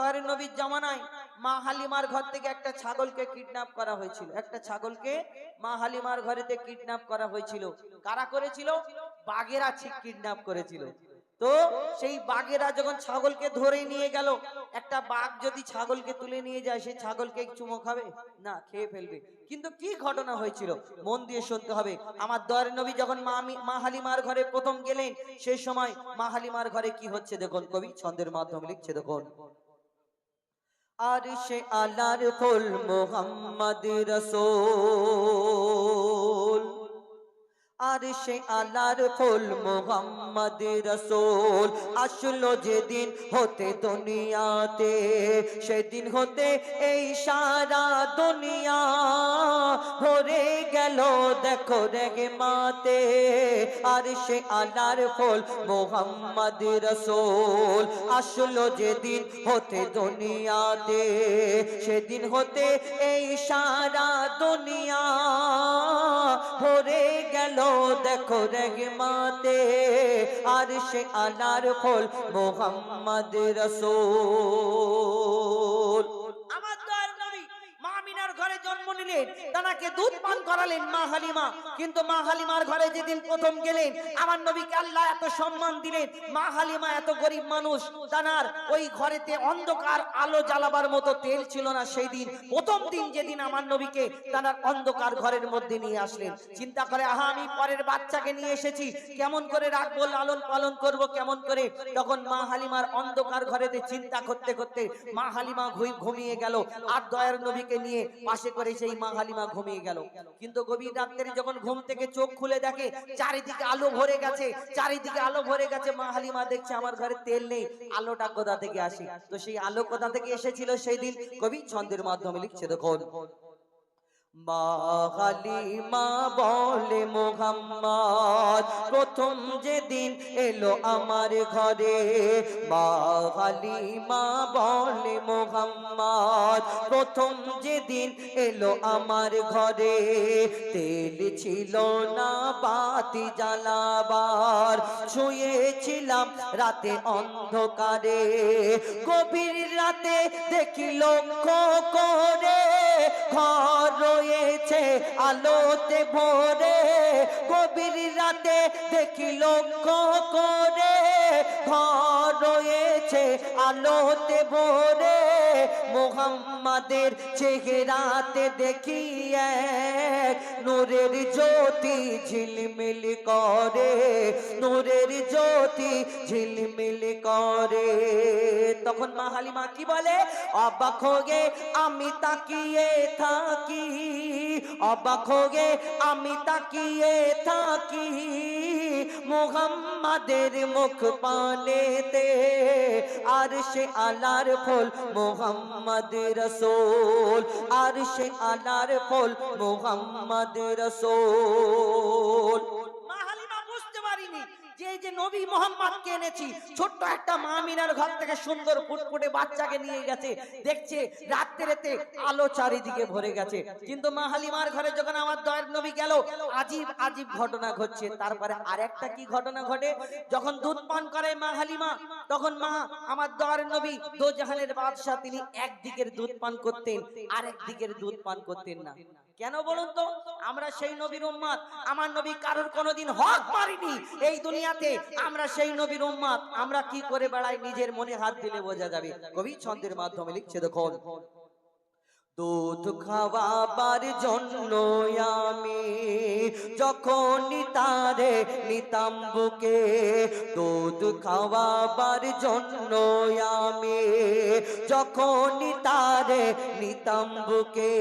দয়ার নবীর জামানায় মা হালিমার ঘর থেকে একটা ছাগলকে কিডন্যাপ করা হয়েছিল। একটা ছাগলকে মা হালিমার ঘরেতে কিডন্যাপ করা হয়েছিল। কারা করেছিল? বাঘেরা ঠিক কিডন্যাপ করেছিল। তো সেই বাঘেরা যখন ছাগলকে ধরে নিয়ে গেল, একটা বাঘ যদি ছাগলকে তুলে নিয়ে যায় সেই ছাগলকে চুমো খাবে? না, খেয়ে ফেলবে। কিন্তু কি ঘটনা হয়েছিল? মন দিয়ে শুনতে হবে। আমার দয়ার নবী যখন মা হালিমার ঘরে প্রথম গেলেন সেই সময় মা হালিমার ঘরে কি হচ্ছে দেখুন? কবি ছন্দের মাধ্যমে লিখছে দেখুন। আর সে আলার ফুল মোহাম্মদ রসুল। আর আলার ফুল, মোহাম্মদ রসুল। আসলো যেদিন হতে দুনিয়াতে, সেদিন হতে এই সারা দুনিয়া ভরে গেল, দেখো রেগে মাতে আর আলার ফুল, মোহাম্মদ রসুল। আসলো যেদিন হতে দুনিয়াতে, সেদিন হতে এই সারা দুনিয়া ভরে গেল দেখো রেগমাতে আর সে আনার ফল মোহাম্মদ রসুল। আমিনার ঘরে জন্ম নিলেন দুধ পান করালেন মা হালিমা। কিন্তু মা হালিমার ঘরে যেদিন প্রথম গেলেন, আমার নবীকে আল্লাহ এত সম্মান দিলেন, মা হালিমা এত গরিব মানুষ, তানার ওই ঘরেতে অন্ধকার আলো জ্বালাবার মতো তেল ছিল না সেই দিন। প্রথম দিন যেদিন আমার নবীকে তানার অন্ধকার ঘরের মধ্যে নিয়ে আসলেন। চিন্তা করে, আহা, আমি পরের বাচ্চাকে নিয়ে এসেছি। কেমন করে রাখব, লালন পালন করব, কেমন করে? তখন মা হালিমার অন্ধকার ঘরেতে চিন্তা করতে করতে মা হালিমা ঘুমিয়ে গেল। আর দয়ার নবীকে নিয়ে পাশে করে সেই মা হালিমা ঘুমিয়ে গেল। কিন্তু গভীর রাত্রে যখন ঘুম থেকে চোখ খুলে দেখে, চারিদিকে আলো ভরে গেছে, চারিদিকে আলো ভরে গেছে, মা হালিমা দেখছে আমার ঘরে তেল নেই, আলোটা কোথা থেকে আসে? তো সেই আলো কোথা থেকে এসেছিল? সেই দিন কবি ছন্দের মাধ্যমে লিখছে, দেখুন। মা হালিমা বলে মোহাম্মদ, প্রথম যেদিন এলো আমার ঘরে। মা হালিমা বলে মোহাম্মদ, প্রথম যেদিন এলো আমার ঘরে। তেল ছিল না বাতি জ্বালাবার, শুয়েছিলাম রাতে অন্ধকারে। গভীর রাতে দেখি লক্ষ্য করে ঘর রয়েছে আলোতে ভরে গভীর রাতে দেখি লক্ষ্য করে। ঘর রয়েছে আলোতে ভরে মোহাম্মদের চেহারাতে দেখি এক নূরের জ্যোতি ঝিলমিল করে, নূরের জ্যোতি ঝিলমিল করে। তখন মা হালিমা কি বলে? অবাক হয়ে আমি তাকিয়ে থাকি, অবাক হয়ে আমি তাকিয়ে থাকি মোহাম্মদের মুখ পানেতে। আর সে আলার ফল মোহাম্মদ রসুল আর সে আনার ফল মোহাম্মদ রসুল মা হালিমা বুঝতে পারিনি যে নবী মোহাম্মদকে এনেছি, ছোট্ট একটা মা মিনার ঘর থেকে সুন্দর ফুটফুটে বাচ্চাকে নিয়ে গেছে। দেখছে রাত্রেতে আলো চারিদিকে ভরে গেছে। কিন্তু মা হালিমার ঘরে যখন আমার দয়ের নবী গেল, আজীব আজীব ঘটনা ঘটছে। তারপরে আরেকটা কি ঘটনা ঘটে? যখন দুধ পান করে মা হালিমা, তখন মা আমার দয়ের নবী দো জাহানের বাদশাহ, তিনি একদিকের দুধ পান করতেন আরেক দিকের দুধ পান করতেন না। কেন বলুন তো? আমরা সেই নবীর উম্মাদ। আমার নবী কারোর কোনোদিন হক মারিনি এই দুনিয়াতে। আমরা সেই নবীর উম্মাদ। আমরা কি করে বেড়াই? নিজের মনে হাত দিলে বোঝা যাবে। কবি ছন্দের মাধ্যমে লিখছে, দেখুন। দুধ খাওয়াবার জন্য আমি যখনই তারে নিতাম বুকে, দুধ খাওয়াবার জন্য আমি যখনই তারে নিতাম বুকে,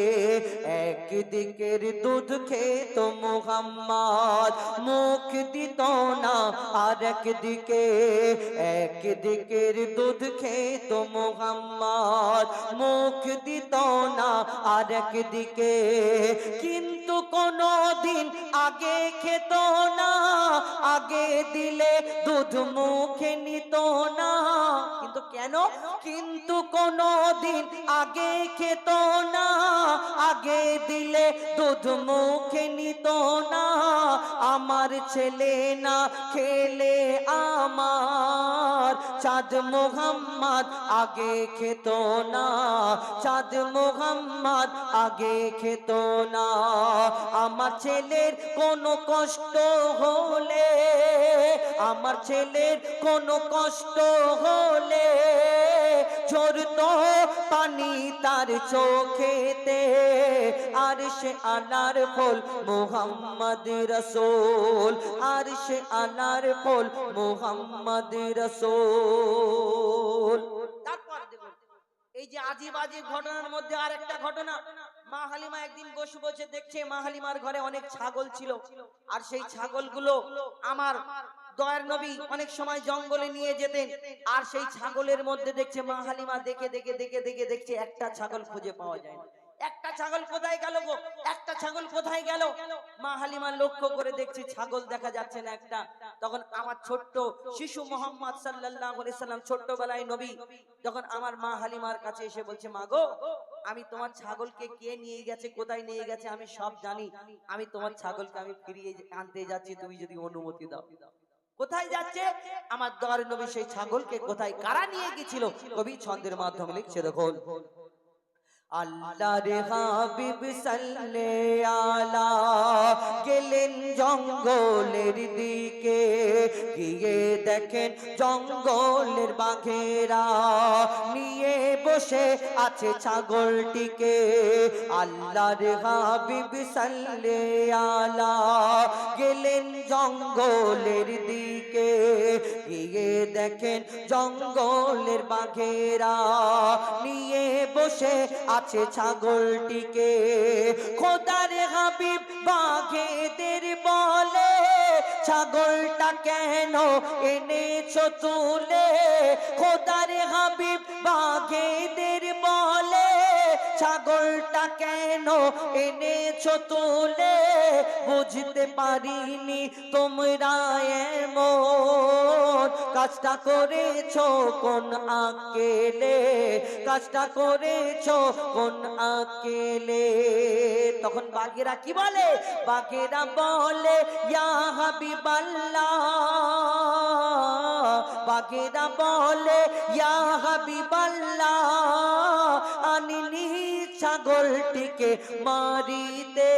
একদিকের দুধ খেত মোহাম্মদ, মুখ দিত না আর একদিকে, একদিকের দুধ খেত মোহাম্মদ, মুখ দিত না আর একদিকে, কিন্তু কোনো দিন আগে খেত না, আগে দিলে দুধ মুখে নিত না। কিন্তু কেন? কিন্তু কোনো দিন আগে খেত না, আগে দিলে দুধ মুখে নিত না। আমার ছেলে না খেলে আমার, চাঁদ মোহাম্মদ আগে খেত না। চাঁদ মোহাম্মদ আগে খেত না। আমার ছেলের কোনো কষ্ট হলে, আমার ছেলের কোনো কষ্ট হলে ঝরত পানি তার চোখেতে। আর সে আনার ফল মোহাম্মদ রসুল। আর সে আনার ফল মোহাম্মদ রসুল। এই যে আজিব আজিব ঘটনার মধ্যে আর একটা ঘটনা। মা হালিমা একদিন বসে বসে দেখছে, মা হালিমার ঘরে অনেক ছাগল ছিল। আর সেই ছাগলগুলো আমার দয়ার নবী অনেক সময় জঙ্গলে নিয়ে যেতেন, আর সেই ছাগলের মধ্যে দেখছে মা হালিমা দেখে দেখে দেখে দেখে দেখছে একটা ছাগল খুঁজে পাওয়া যায় একটা ছাগল কোথায় গেল গো? একটা ছাগল কোথায় গেল? মা হালিমা লক্ষ্য করে দেখছে ছাগল দেখা যাচ্ছে না একটা। তখন আমার ছোট্ট শিশু মোহাম্মদ সাল্লাম ছোট্টবেলায় নবী, যখন আমার মা হালিমার কাছে এসে বলছে, মা গো, আমি তোমার ছাগলকে কে নিয়ে গেছে, কোথায় নিয়ে গেছে, আমি সব জানি। আমি তোমার ছাগলকে আমি ফিরিয়ে আনতে যাচ্ছি, তুমি যদি অনুমতি দাও। কোথায় যাচ্ছে? আমার দর নবী সেই ছাগলকে কোথায়, কারা নিয়ে গেছিল? কবি ছন্দের মাধ্যমে লিখছে, দেখুন। আল্লাহর হাবিব সাল্লে আলা গেলেন জঙ্গলের দিকে গিয়ে দেখেন জঙ্গলের বাঘেরা নিয়ে বসে আছে ছাগলটিকে। আল্লাহর হাবিব সাল্লে আলা গেলেন জঙ্গলের দিকে গিয়ে দেখেন জঙ্গলের বাঘেরা নিয়ে বসে আছে ছাগলটিকে। খোদার হাবিব বাঘেদের বলে, ছাগলটা কেন এনেছো তুলে? খোদার হাবিব বাঘেদের বলে, ছাগলটা কেন এনেছো তুলে? বুঝতে পারিনি তোমরা এমন কাজটা করেছ কোন আকেলে? কাজটা করেছ কোন আকেলে? তখন বাঘেরা কি বলে? বাঘেরা বলে, ইয়া হাবিবাল্লাহ। বাঘেরা বলে, ইয়া হাবিবাল্লাহ, আনিনি ছাগলটিকে মারিতে।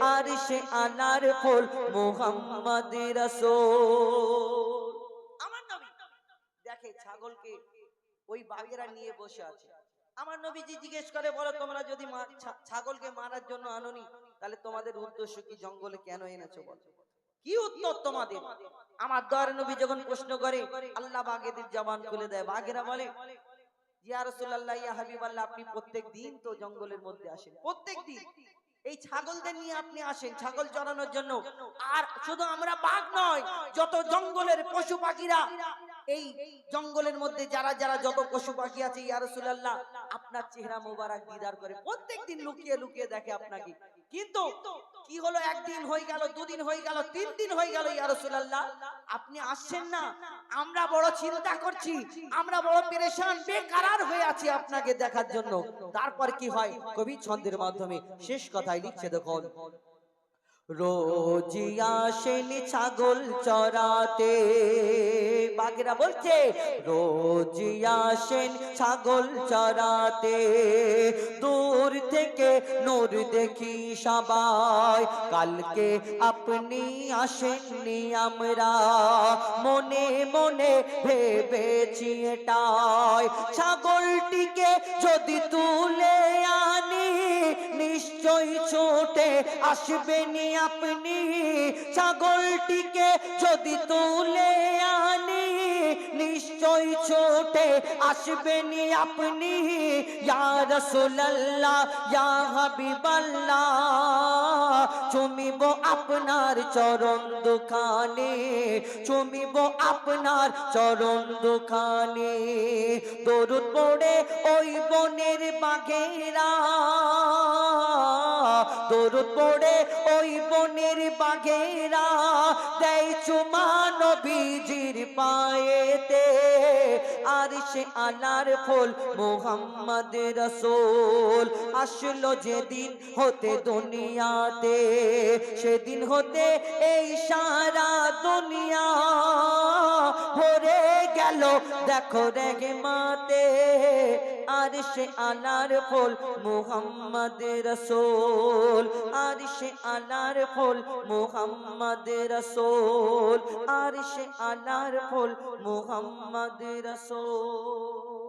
আর সে আনার ফল মোহাম্মদ রসুল আমার নবী দেখে ছাগলকে ওই বাঘেরা নিয়ে বসে আছে। আমার নবীজি জিজ্ঞেস করে বলো তোমরা যদি ছাগলকে মারার জন্য আনোনি তাহলে তোমাদের উদ্দেশ্য কি জঙ্গলে কেন এনেছো বলো? কি উত্তর তোমাদের? আমার দয়ার নবী যখন প্রশ্ন করে আল্লাহ বাঘেদের জবান খুলে দেয়। বাঘেরা বলে ইয়া রাসূলুল্লাহ ইয়া হাবিবাল্লাহ আপনি প্রত্যেক দিন তো জঙ্গলের মধ্যে আসেন। প্রত্যেক দিন। এই ছাগলদের নিয়ে আপনি আসেন ছাগল চড়ানোর জন্য। আর শুধু আমরা বাঘ নয় যত জঙ্গলের পশু পাখিরা এই জঙ্গলের মধ্যে যারা যারা যত পশু পাখি আছে, ইয়া রাসূলুল্লাহ, আপনার চেহারা মোবারক দিদার করে। প্রত্যেক দিন লুকিয়ে লুকিয়ে দেখে আপনাকে। কিন্তু কি হলো? একদিন হয়ে গেল, দুদিন হয়ে গেল, তিন দিন হয়ে গেল, ইয়া রাসূলুল্লাহ। আপনি আসছেন না। আমরা বড় চিন্তা করছি। আমরা বড় পেরেশান, বেকারার হয়ে আছি আপনাকে দেখার জন্য। তারপর কি হয়? কবি ছন্দের মাধ্যমে শেষ কথাই লিখছে দেখুন রোজি আসেন ছাগল চরাতে বাগেরা বলছে, রোজি আসেন ছাগল চরাতে দূর থেকে নূর দেখি সবাই, কালকে আপনি আসেননি আমরা। মনে মনে ভেবেছি এটাই। ছাগলটিকে যদি তুলে আনি নিশ্চয় ছোটে আসবেনি আপনি ছাগলটিকে যদি তুলে আনি, নিশ্চয় ছোটে আসবেনি আপনি। ইয়া রাসূলুল্লাহ, ইয়া হাবিবাল্লাহ, চুমিব আপনার চরণ দুখানে, চুমিব আপনার চরণ দুখানে। দরুদ পড়ে ওই বনের বাঘেরা দরুদ পড়ে ওই বনের বাঘেরা দেয় চুমা নবী নবীজির পায়েতে। আর সে আলার ফুল মোহাম্মদ রসুল। আসলো যেদিন হতে দুনিয়াতে, সেদিন হতে এই সারা দুনিয়া ভরে গেল। দেখো রেগে মাতে আর সে আলার ফুল মোহাম্মদ রসুল। আর সে আলার ফুল মোহাম্মদ রসুল। আর আলার ফুল মোহাম্মদ রসুল।